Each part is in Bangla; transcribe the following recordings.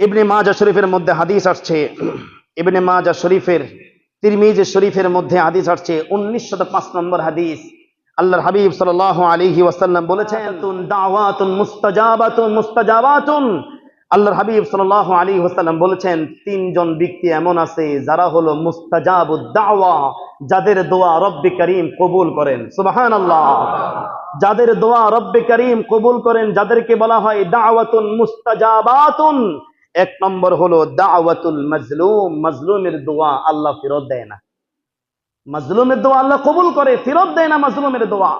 ইবনে মাজা শরীফের মধ্যে হাদিস আসছে। ইবনে মাজা শরীফের তিরমিজ শরীফের মধ্যে হাদিস আসছে। উনিশশত পাঁচ নম্বর হাদিস। আল্লাহর হাবিব সাল্লাল্লাহু আলাইহি ওয়াসাল্লাম বলেছেন দাওয়াতুন মুস্তাজাবাতুন মুস্তাজাবাতুন। আল্লাহর হাবিব সাল্লাল্লাহু আলাইহি ওয়াসাল্লাম বলেছেন তিনজন ব্যক্তি এমন আছে যারা হলো মুস্তাজাবুদ দাওয়া যাদের দোয়া রব্বে করিম কবুল করেন। সুবাহান আল্লাহ যাদের দোয়া রব্বে করিম কবুল করেন যাদেরকে বলা হয় দাওয়াতুন মুস্তাজাবাতুন। এক নম্বর হলো দাওয়াতুল মাজলুম, মাজলুমের দোয়া আল্লাহ ফেরত দেয় না। মাজলুমের দোয়া আল্লাহ কবুল করে, ফেরত দেয় না মাজলুমের দোয়া।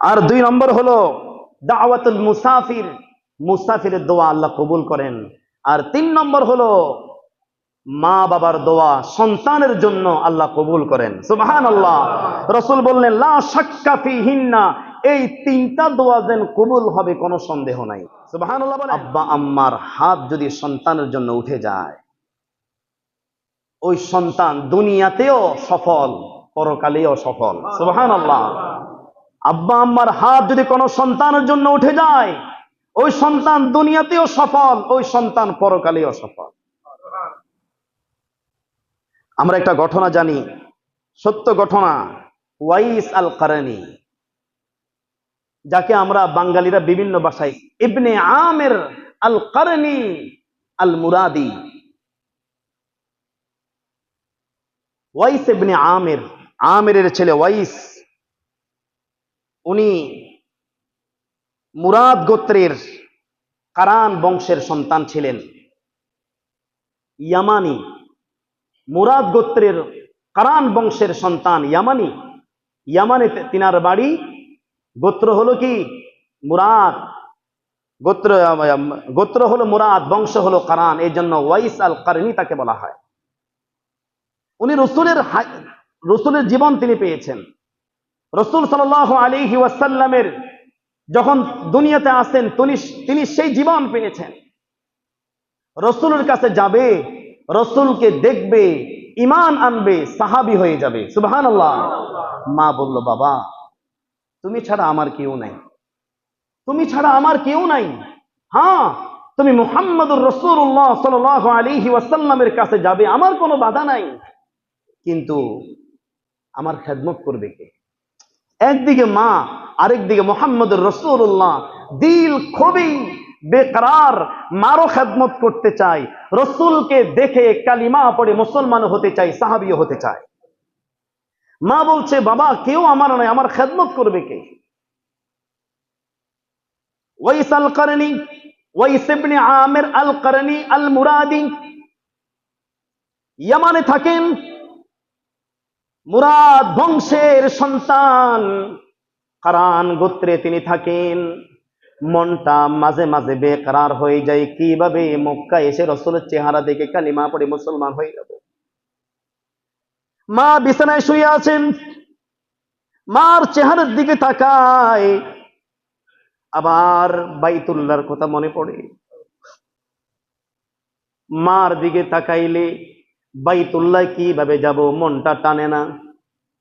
আর দুই নম্বর হলো দাওয়াতুল মুসাফির, মুসাফিরের দোয়া আল্লাহ কবুল করেন। আর তিন নম্বর হলো মা বাবার দোয়া সন্তানের জন্য আল্লাহ কবুল করেন। সুবহান আল্লাহ রসুল বললেন লা শাক্কা ফিহিন্না। এই তিনটা দোয়া যেন কবুল হবে কোনো সন্দেহ নাই। সুবহান আল্লাহ আব্বা আম্মার হাত যদি সন্তানের জন্য উঠে যায় ওই সন্তান দুনিয়াতেও সফল পরকালেও সফল। সুবহান আল্লাহ আব্বা আম্মার হাত যদি কোনো সন্তানের জন্য উঠে যায় ওই সন্তান দুনিয়াতেও সফল ওই সন্তান পরকালেও সফল। আমরা একটা ঘটনা জানি। সত্য ঘটনা, ওয়াইস আল কারানি যাকে আমরা বাঙালিরা বিভিন্ন ভাষায় ইবনে আমের আল কারনি আল মুরাদি ওয়াইস ইবনে আমের, আমেরের ছেলে ওয়াইস, উনি মুরাদ গোত্রের কারান বংশের সন্তান ছিলেন। ইয়ামানি মুরাদ গোত্রের কারান বংশের সন্তান ইয়ামানি। ইয়ামানে তিনার বাড়ি গোত্র হলো কি? মুরাদ। গোত্র গোত্র হলো মুরাদ, বংশ হলো কারান। এই জন্য ওয়াইস আল কারনি তাকে বলা হয়। উনি রসুলের রসুলের জীবন তিনি পেয়েছেন। রসুল সাল আলিহি ওয়াসাল্লামের যখন দুনিয়াতে আসেন তিনি সেই জীবন পেয়েছেন। রসুলের কাছে যাবে রসুলকে দেখবে ইমান আনবে, সাহাবি হয়ে যাবে। সুবহান আল্লাহ মা বলল, বাবা, তুমি ছাড়া আমার কেউ নাই। তুমি ছাড়া আমার কেউ নাই। হ্যাঁ তুমি মুহাম্মদুর রসুল্লাহ সাল আলিহি ওয়াসাল্লামের কাছে যাবে, আমার কোনো বাধা নাই। কিন্তু আমার খেদমত করবে কে? একদিকে মা, আরেকদিকে মোহাম্মদুর রসুল্লাহ দিল খুবই বেকরার, মারো খেদমত করতে চাই। রসুলকে দেখে কালিমা পড়ে মুসলমান হতে চাই, সাহাবিও হতে চায়। মা বলছে, বাবা, কেউ আমার নয়, আমার খেদমত করবে কে? ওয়াইস আল করনি ওয়াইস আমির আল করনি আল মুরাদি ইয়ামানে থাকেন, মুরাদ বংশের সন্তান কারান গোত্রে তিনি থাকেন। মনটা মাঝে মাঝে বেকার হয়ে যায়। কীভাবে মক্কা এসে রসুলের চেহারা দেখে কালিমা পড়ে মুসলমান হয়ে যাব? মা বিছানায় শুয়ে আছেন। মার চেহারার দিকে তাকায়। আবার বাইতুল্লার কথা মনে পড়ে। মার দিকে তাকাইলে বাইতুল্লাহ কীভাবে যাব মনটা টানে না।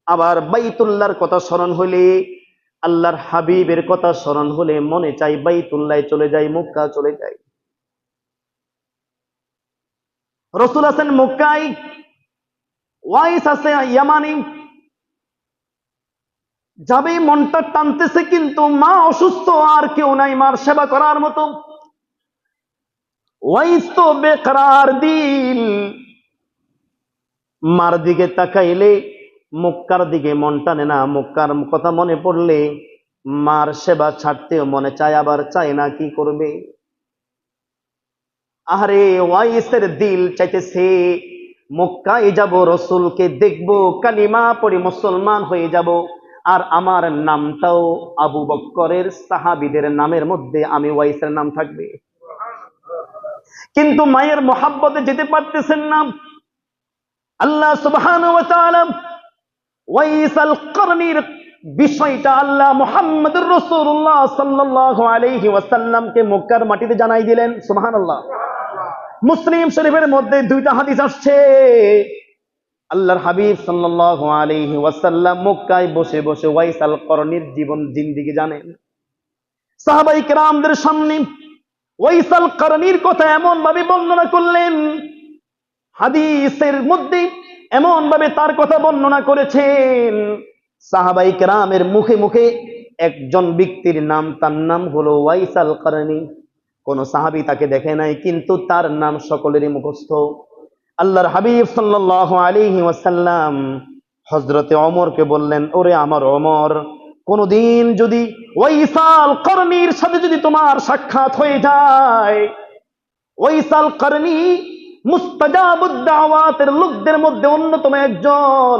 আবার বাইতুল্লাহর কথা স্মরণ হলে আল্লাহর হাবিবের কথা স্মরণ হলে মনে চাই বাইতুল্লাহ চলে যাই, মক্কা চলে যাই। রসুল আছেন মক্কাই ওয়াইস আছে ইয়ামানি। যাবে মনটা টানতেছে কিন্তু মা অসুস্থ, আর কেউ নাই, মার সেবা করার মতো। ওয়াইস তো বেকরার দিল। মার দিকে তাকাইলে মক্কার দিকে মন টানে না, মক্কার কথা মনে পড়লে মার সেবা ছাড়তেও মনে চায়, আবার চায় না কি করবে? আরে ওয়াইসের দিল চাইতেছে, মক্কায় যাব, রসুলকে দেখব, কালিমা পড়ে মুসলমান হয়ে যাব। আর আমার নামটাও আবু বক্করের সাহাবিদের নামের মধ্যে আমি ওয়াইসের নাম থাকবে। কিন্তু মায়ের মোহাব্বতে যেতে পারতেছেন না। আল্লাহ ওয়াইস বিষয়টা আল্লাহ মুহাম্মদুর রাসূলুল্লাহ সাল্লাল্লাহু আলাইহি ওয়াসাল্লামকে মক্কার মাটিতে জানাই দিলেন, সুবহানাল্লাহ। মুসলিম শরীফের মধ্যে দুইটা হাদিস আসছে। আল্লাহর হাবিব সাল্লাল্লাহু আলাইহি ওয়াসাল্লাম মক্কায় বসে বসে ওয়াইস আল জীবন জিন্দিগি জানেন। সাহাবাই কেরামদের সামনে ওয়াইসাল করণীর কথা এমন ভাবে বর্ণনা করলেন হাদিসের মধ্যে এমন ভাবে তার কথা বর্ণনা করেছেন। সাহাবাই কেরামের মুখে মুখে একজন ব্যক্তির নাম, তার নাম হলো ওয়াইসাল করণী। কোন সাহাবি তাকে দেখে নাই, কিন্তু তার নাম সকলেরই মুখস্থ। আল্লাহর হাবিব সাল্লাহ আলাইহি ওয়াসাল্লাম হজরতে অমরকে বললেন, ওরে আমার অমর কোনদিন যদি ওইসাল করণীর সাথে যদি তোমার সাক্ষাৎ হয়ে যায় ওইসাল করণী মুস্তাজাবুদ্দাওয়াতের লোকদের মধ্যে অন্যতম একজন।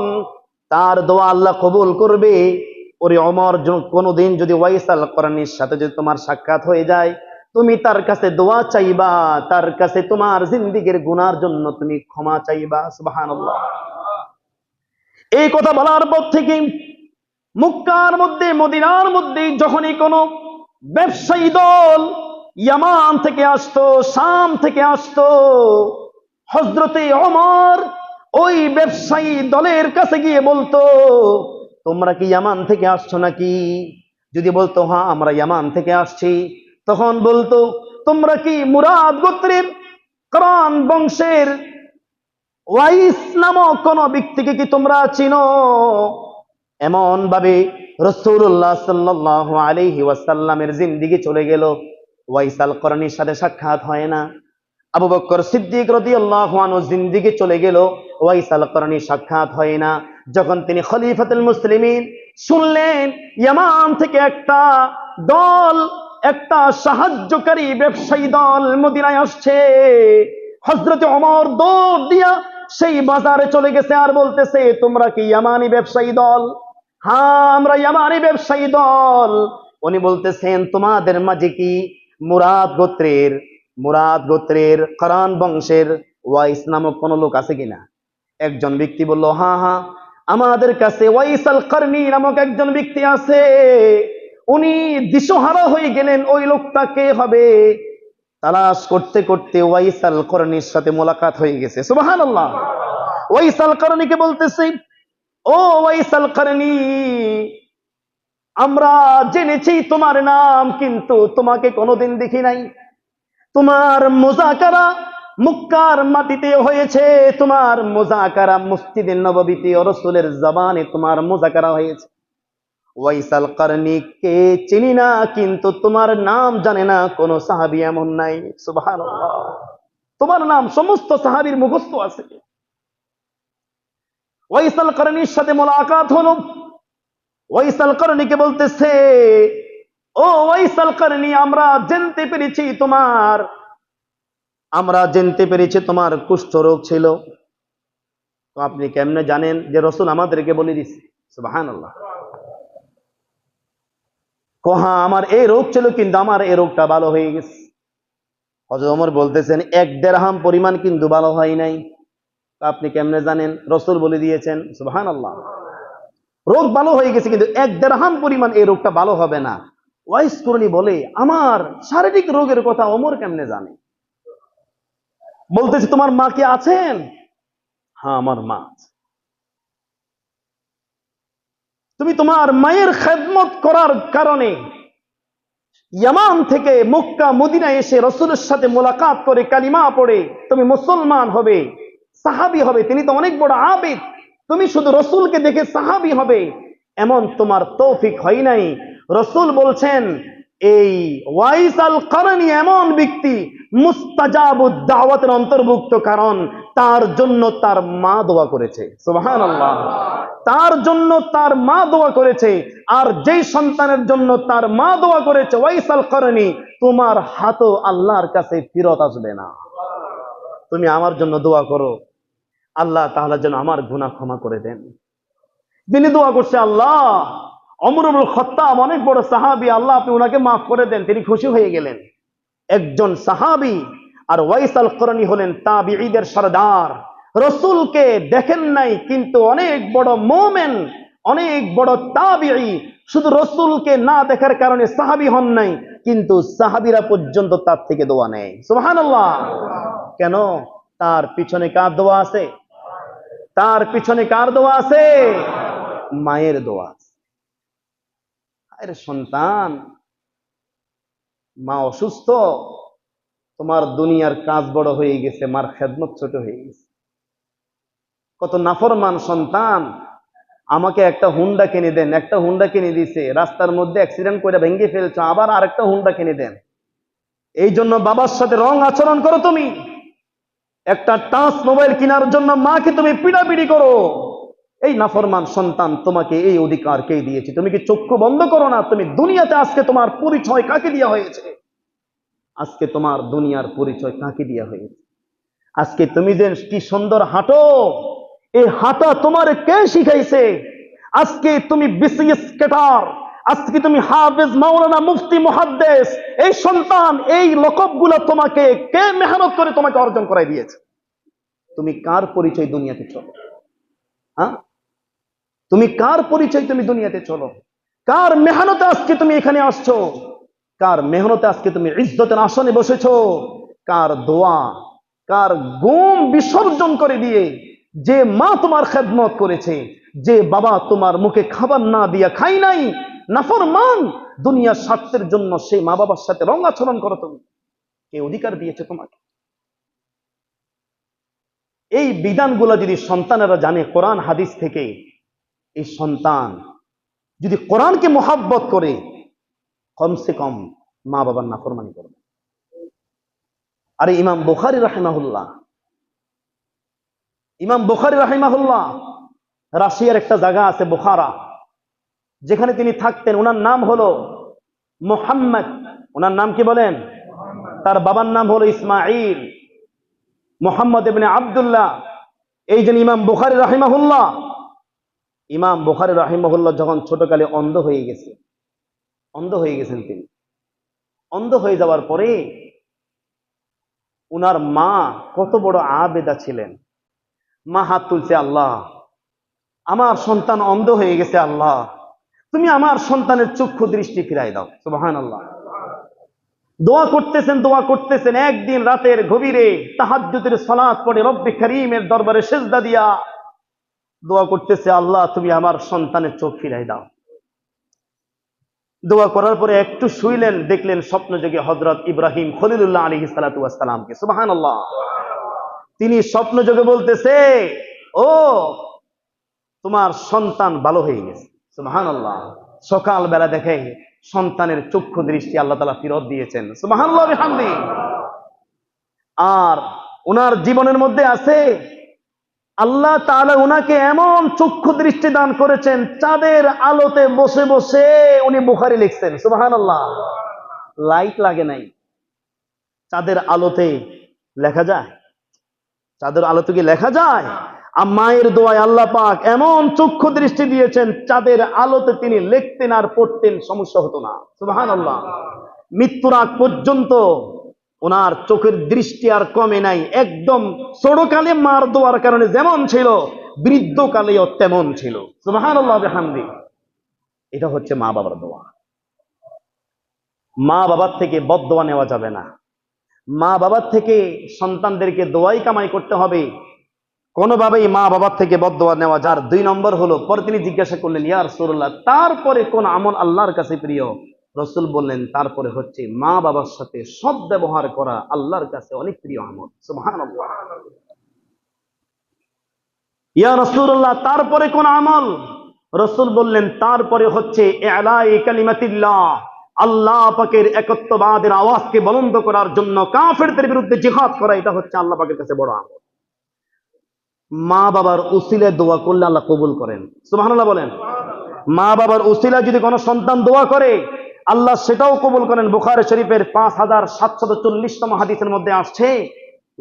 তার দোয়া আল্লাহ কবুল করবে। ওরে অমর কোনদিন যদি ওয়াইসাল করণীর সাথে যদি তোমার সাক্ষাৎ হয়ে যায়, তুমি তার কাছে দোয়া চাইবা, তার কাছে তোমার জিন্দিগির গুনার জন্য তুমি ক্ষমা চাইবা, সুবহানাল্লাহ। এই কথা বলার পর থেকে মুক্কার মধ্যে, মদিনার মধ্যে যখনই কোনো ব্যবসায়ী দল ইয়ামান থেকে আসতো, শাম থেকে আসতো হজরতে অমর ওই ব্যবসায়ী দলের কাছে গিয়ে বলতো, তোমরা কি ইয়ামান থেকে আসছো নাকি? যদি বলতো হ্যাঁ আমরা ইয়ামান থেকে আসছি। তখন বলতো, তোমরা কি মুরাদ গোত্রের কোরআন বংশের ওয়াইস নামক কোন ব্যক্তিকে কি তোমরা চিনো? এমন ভাবে রসুল্লাহ সাল্লাহ আলহি ওয়াসাল্লামের জিন্দিগি চলে গেল। ওয়াইসাল করণীর সাথে সাক্ষাৎ হয় না। আবু বক্কর সিদ্দিক রাদিয়াল্লাহু আনহু জিন্দিগি চলে গেল। ওয়াইসাল করণীর সাক্ষাৎ হয় না। যখন তিনি খলিফাতুল মুসলিমিন শুনলেন, ইয়ামান থেকে একটা দল, একটা সাহায্যকারী ব্যবসায়ী দল মদিনায় আসছে। হজরতে অমর দৌড় দিয়া সেই বাজারে চলে গেছে আর বলতেছে, তোমরা কি ইয়ামানি ব্যবসায়ী দল? হ্যাঁ আমরা ইয়ামানি ব্যবসায়ী দল। উনি বলতেছেন, তোমাদের মাঝে কি মুরাদ গোত্রের মুরাদ গোত্রের করান বংশের ওয়াইস নামক কোন লোক আছে কিনা? একজন ব্যক্তি বলল, হা হা, আমাদের কাছে ওয়াইসাল করনি নামক একজন ব্যক্তি আছে। উনি দিশহারা হয়ে গেলেন, ওই লোকটা কে হবে? তালাশ করতে করতে ওয়াইসাল করণীর সাথে মোলাকাত হয়ে গেছে। সুবাহান আল্লাহ ওয়াইসাল করণীকে বলতেছি, ও ওয়াইসাল করণী আমরা জেনেছি তোমার নাম, কিন্তু তোমাকে কোনোদিন দেখি নাই। তোমার মোজাকারা মুক্কার মাটিতে হয়েছে, তোমার মোজাকারা মসজিদের নববীতে রসুলের জবানে তোমার মোজাকারা হয়েছে। ওয়াইসাল কারণী কে চিনি না, কিন্তু তোমার নাম জানে না, কোন সাহাবি এমন নাই। সুবহানাল্লাহ। তোমার নাম সমস্ত সাহাবীর মুখস্থ আছে। ওয়াইসাল কারণীর সাথে মোলাকাত হলো। ওয়াইসাল কারণীকে বলতেছে ও ওয়াইসাল কারণী আমরা জানতে পেরেছি তোমার, আমরা জানতে পেরেছি তোমার কুষ্ঠ রোগ ছিল। তো আপনি কেমনে জানেন যে রসুল আমাদেরকে বলে দিছে? সুবহানাল্লাহ। কহা, আমার এই রোগ ছিল কিন্তু আমার এই রোগটা ভালো হয়ে গেছে। হজরত ওমর বলতেছেন, এক দেড়হাম পরিমাণ কিন্তু ভালো হয় নাই। আপনি কেমনে জানেন? রসুল বলে দিয়েছেন সুবাহান আল্লাহ রোগ ভালো হয়ে গেছে কিন্তু এক দেড়হাম পরিমাণ এই রোগটা ভালো হবে না। ওয়াইস করণী বলে আমার শারীরিক রোগের কথা ওমর কেমনে জানে? বলতেছে, তোমার মা কি আছেন? হ্যাঁ আমার মা। তুমি তোমার মায়ের খেদমত করার কারণে ইয়ামান থেকে মক্কা, মদিনা এসে রসুলের সাথে মোলাকাত করে কালিমা পড়ে তুমি মুসলমান হবে, সাহাবি হবে, তিনি তো অনেক বড় আবেদ, তুমি শুধু রসুলকে দেখে সাহাবি হবে, এমন তোমার তৌফিক হয় নাই। রসুল বলছেন, এই ওয়াইস আল করণী এমন ব্যক্তি মুস্তাজাবুদ দাওয়াতের অন্তর্ভুক্ত, কারণ তার জন্য তার মা দোয়া করেছে। সুবহানাল্লাহ। তার জন্য তার মা দোয়া করেছে, আর যেই সন্তানের জন্য তার মা দোয়া করেছে ওয়াইসাল করণী তোমার হাতও আল্লাহর কাছে ফিরত আসবে না। তুমি আমার জন্য দোয়া করো, আল্লাহ তাহলে যেন আমার গুনাহ ক্ষমা করে দেন। তিনি দোয়া করছে আল্লাহ অমরুল খত্তাব অনেক বড় সাহাবি, আল্লাহ আপনি ওনাকে মাফ করে দেন, তিনি খুশি হয়ে গেলেন। একজন সাহাবি আর ওয়াইসাল করণী হলেন তাবিঈদের সরদার। রসুলকে দেখেন নাই, কিন্তু অনেক বড় মোমেন, অনেক বড় তাবিঈ, শুধু রসুলকে না দেখার কারণে সাহাবি হন নাই, কিন্তু সাহাবিরা পর্যন্ত তার থেকে দোয়া নেয়। সুবহানাল্লাহ। কেন? তার পিছনে কার দোয়া আছে? তার পিছনে কার দোয়া আছে? মায়ের দোয়া আরে সন্তান। মা অসুস্থ, তোমার দুনিয়ার কাজ বড় হয়ে গেছে, মার খেদমত ছোট হয়ে গেছে। কত নাফরমান সন্তান। আমাকে একটা হুন্ডা কিনে দেন, একটা হুন্ডা কিনে দিছে রাস্তার মধ্যে অ্যাক্সিডেন্ট করে ভেঙে ফেলছো, আবার আরেকটা হুন্ডা কিনে দেন। এই জন্য বাবার সাথে রং আচরণ করো তুমি। একটা টাচ মোবাইল কেনার জন্য মাকে তুমি পিড়াপিড়ি করো। এই নাফরমান সন্তান, তোমাকে এই অধিকার কে দিয়েছে? তুমি কি চক্ষু বন্ধ করো না? তুমি দুনিয়াতে আজকে তোমার পরিচয় কাকে দেওয়া হয়েছে? আজকে তোমার দুনিয়ার পরিচয় কাকে দেওয়া হয়েছে? আজকে তুমি যে কি সুন্দর হাঁটো, এই হাঁটা তোমার কে শিখাইছে? আজকে তুমি বিসিএস কেটার আজকে তুমি হাফেজ মাওলানা মুফতি মুহাদ্দেস, এই সন্তান, এই লকবগুলো তোমাকে কে মেহনত করে তোমাকে অর্জন করাই দিয়েছে? তুমি কার পরিচয় দুনিয়াতে চলো? হ্যাঁ? তুমি কার পরিচয় তুমি দুনিয়াতে চলো? কার মেহনতে আজকে তুমি এখানে আসছো? কার মেহনতে আজকে তুমি ইজ্জতের আসনে বসেছো? কার দোয়া, কার গুম বিসর্জন করে দিয়ে যে মা তোমার খেদমত করেছে, যে বাবা তোমার মুখে খাবার না দিয়া খাই নাই নাফর মান দুনিয়ার স্বার্থের জন্য সেই মা বাবার সাথে রং আচরণ করো তুমি। কে অধিকার দিয়েছে তোমাকে? এই বিধানগুলো যদি সন্তানেরা জানে, কোরআন, হাদিস থেকে এই সন্তান যদি কোরআনকে মোহাব্বত করে, কমসে কম মা বাবার নাফরমানি করবে। আরে ইমাম বুখারি রাহিমাহুল্লাহ, ইমাম বুখারি রাহিমাহুল্লাহ রাশিয়ার একটা জায়গা আছে বুখারা, যেখানে তিনি থাকতেন। ওনার নাম হলো মোহাম্মদ। ওনার নাম কি বলেন? তার বাবার নাম হলো ইসমাইল মোহাম্মদ ইবনে আবদুল্লাহ। এই যে ইমাম বুখারি রাহিমাহুল্লাহ ইমাম বুখারি রাহিমাহুল্লাহ যখন ছোটকালে অন্ধ হয়ে গেছে, অন্ধ হয়ে গেছেন তিনি। অন্ধ হয়ে যাওয়ার পরে উনার মা কত বড় আবেদা ছিলেন। মা হাত তুলছে, আল্লাহ, আমার সন্তান অন্ধ হয়ে গেছে, আল্লাহ, তুমি আমার সন্তানের চক্ষু দৃষ্টি ফিরাই দাও। সুবাহান আল্লাহ দোয়া করতেছেন দোয়া করতেছেন। একদিন রাতের গভীরে তাহাজ্জুদের সালাত পড়ে রব্বি করিমের দরবারে সেজদা দিয়া দোয়া করতেছে, আল্লাহ, তুমি আমার সন্তানের চোখ ফিরাই দাও। দোয়া করার পরে একটু শুইলেন, দেখলেন স্বপ্ন যোগে হজরত ইব্রাহিম খলিলুল্লাহ আলী সালাতামকে সুবাহান আল্লাহ তিনি স্বপ্ন যোগে বলতেছে, ও, তোমার সন্তান ভালো হয়ে গেছে। সুবাহান আল্লাহ সকাল বেলা দেখে সন্তানের চক্ষু দৃষ্টি আল্লাহ তালা ফিরত দিয়েছেন। সুবাহান আর ওনার জীবনের মধ্যে আছে আল্লাহ তাআলা উনাকে এমন চক্ষু দৃষ্টি দান করেছেন, চাঁদের আলোতে বসে বসে উনি বুখারি লিখছেন সুবাহান আল্লাহ লাইট লাগে নাই। চাঁদের আলোতে লেখা যায়? চাঁদের আলোতে কি লেখা যায়? আর মায়ের দোয়ায় আল্লাহ পাক এমন চক্ষু দৃষ্টি দিয়েছেন, চাঁদের আলোতে তিনি লিখতেন আর পড়তেন সমস্যা হতো না সুবাহান আল্লাহ মৃত্যুর আগ পর্যন্ত ওনার চোখের দৃষ্টি আর কমে নাই। একদম ছোটকালে মার দোয়ার কারণে যেমন ছিল, বৃদ্ধকালেও তেমন ছিল। হামদি এটা হচ্ছে মা বাবার দোয়া। মা বাবার থেকে বদোয়া নেওয়া যাবে না। মা বাবার থেকে সন্তানদেরকে দোয়াই কামাই করতে হবে। কোনোভাবেই মা বাবার থেকে বদোয়া নেওয়া, যার দুই নম্বর হলো, পরে তিনি জিজ্ঞাসা করলেন ইয়ার সুরল্লাহ তারপরে কোন আমল আল্লাহর কাছে প্রিয়? রসুল বললেন, তারপরে হচ্ছে মা বাবার সাথে সৎ ব্যবহার করা আল্লাহর কাছে অনেক প্রিয় আমল। সুবহানাল্লাহ। ইয়া রসুল্লাহ তারপরে কোন আমল? রসুল বললেন, তারপরে হচ্ছে আল্লাহ পাকের একত্ববাদের আওয়াজকে বলন্দ করার জন্য কাফেরদের বিরুদ্ধে জিহাদ করা, এটা হচ্ছে আল্লাহ পাকের কাছে বড় আমল। মা বাবার উসিলে দোয়া করলে আল্লাহ কবুল করেন। সুবহানাল্লাহ বলেন। মা বাবার উসিলা যদি কোনো সন্তান দোয়া করে আল্লাহ সেটাও কবুল করেন। বুখারে শরীফের পাঁচ হাজার সাতশত চল্লিশতম হাদিসের মধ্যে আসছে।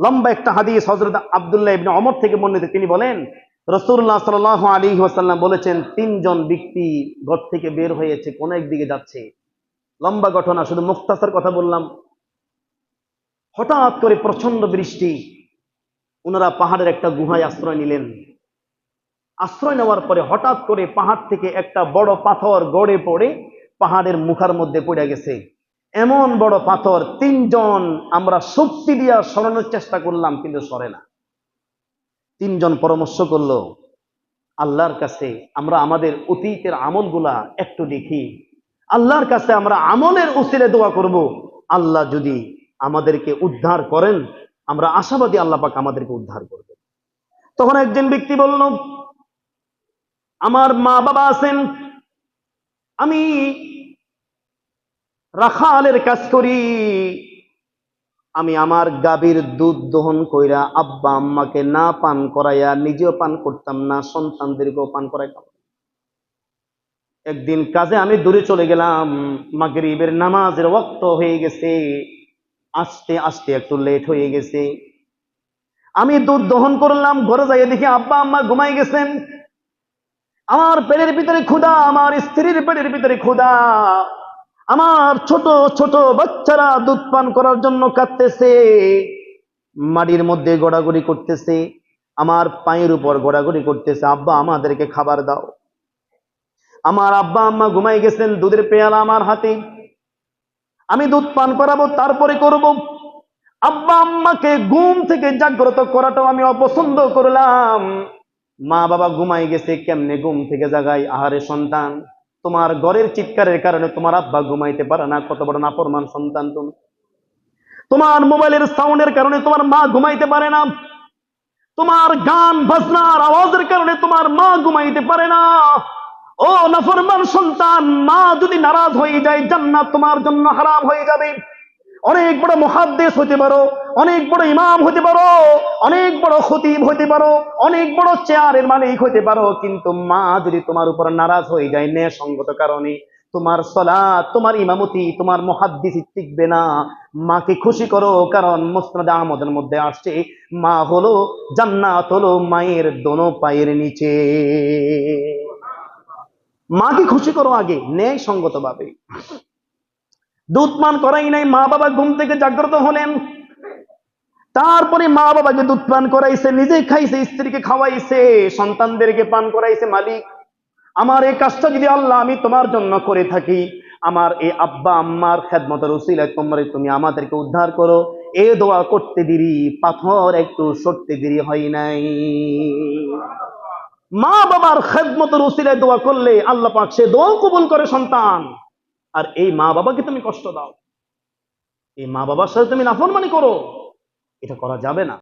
লম্বা একটা হাদিস হজরত আবদুল্লাহ ইবনে অমর থেকে বর্ণিত। তিনি বলেন রসুল্লাহ সাল আলী ওয়াসাল্লাম বলেছেন, তিনজন ব্যক্তি ঘর থেকে বের হয়েছে, কোন একদিকে যাচ্ছে। লম্বা ঘটনা, শুধু মুক্তাসার কথা বললাম। হঠাৎ করে প্রচণ্ড বৃষ্টি ওনারা পাহাড়ের একটা গুহায় আশ্রয় নিলেন। আশ্রয় নেওয়ার পরে হঠাৎ করে পাহাড় থেকে একটা বড় পাথর গড়ে পড়ে পাহাড়ের মুখার মধ্যে পড়ে গেছে। এমন বড় পাথর, তিনজন আমরা শক্তি দিয়া সরানোর চেষ্টা করলাম, কিন্তু সরে না। তিনজন পরামর্শ করল, আল্লাহর কাছে আমরা আমাদের অতীতের আমলগুলা একটু দেখি। আল্লাহর কাছে আমরা আমলের উসিলে দোয়া করব। আল্লাহ যদি আমাদেরকে উদ্ধার করেন, আমরা আশাবাদী আল্লাহ পাক আমাদেরকে উদ্ধার করবে তখন একজন ব্যক্তি বলল, আমার মা বাবা আছেন। আমি রাখালের কাজ করি। আমি আমার গাভীর দুধ দহন কইরা আব্বা আম্মাকে না পান করাইয়া নিজেও পান করতাম না সন্তানদেরকেও পান করাইতাম একদিন কাজে আমি দূরে চলে গেলাম, মাগরিবের নামাজের ওক্ত হয়ে গেছে, আসতে আসতে একটু লেট হয়ে গেছে। আমি দুধ দহন করলাম, ঘরে যাই দেখি আব্বা আম্মা ঘুমাই গেছেন। আমার পেটের ভিতরে ক্ষুধা, আমার স্ত্রীর পেটের ভিতরে ক্ষুধা। আমার ছোট ছোট বাচ্চারা দুধ পান করার জন্য কাঁদতেছে। মাটির মধ্যে গড়াগড়ি করতেছে। আমার পায়ের উপর গড়াগড়ি করতেছে। আব্বা, আমাদেরকে খাবার দাও। আমার আব্বা, আম্মা ঘুমাই গেছেন, দুধের পেয়ালা আমার হাতে। আমি দুধ পান করাবো, তারপরে করব। আব্বা, আম্মাকে ঘুম থেকে জাগ্রত করাটাও আমি অপছন্দ করলাম। মা বাবা ঘুমাই গেছে, কেমনে ঘুম থেকে জাগাই? আহারে সন্তান। তোমার ঘরের চিৎকারের কারণে তোমার আব্বা ঘুমাইতে পারে না। কত বড় নাপরমান সন্তান তুমি। তোমার মোবাইলের সাউন্ডের কারণে তোমার মা ঘুমাইতে পারে না। তোমার গান, বাজনার আওয়াজের কারণে তোমার মা ঘুমাইতে পারে না। ও নাফরমান সন্তান, মা যদি নারাজ হয়ে যায়, জান্নাত তোমার জন্য হারাম হয়ে যাবে। অনেক বড় মহাদ্দেশ হতে পারো, অনেক বড় ইমাম হতে পারো, অনেক বড় খতিব হতে পারো, অনেক বড় চেয়ারের মালিক হতে পারো, কিন্তু মা যদি তোমার উপর নারাজ হয়ে যায় ন্যায় সঙ্গত কারণে তোমার সলাৎ, তোমার ইমামতি, তোমার মহাদ্দিস টিকবে না। মাকে খুশি করো, কারণ মুসনাদ আহমদের মধ্যে আসছে, মা হলো জান্নাত, হলো মায়ের দোনো পায়ের নিচে। মাকে খুশি করো আগে ন্যায় সঙ্গত ভাবে দুধ পান করাই নাই, মা বাবা ঘুম থেকে জাগ্রত হলেন। তারপরে মা বাবাকে দুধ পান করাইছে নিজে খাইছে, স্ত্রীকে খাওয়াইছে, সন্তানদেরকে পান করাইছে মালিক। আমার এই কাজটা যদি আল্লাহ আমি তোমার জন্য করে থাকি, আমার এই আব্বা আম্মার খেদমতের উসিলায় তোমরা তুমি আমাদেরকে উদ্ধার করো। এ দোয়া করতে দেরি, পাথর একটু সরতে দেরি হয় নাই। মা বাবার খেদমতের উসিলায় দোয়া করলে আল্লাহ পাক সে দোয়াও কবুল করে সন্তান। আর এই মা বাবাকে তুমি কষ্ট দাও। এই মা বাবার সাথে তুমি নাফরমানি করো। এটা করা যাবে না।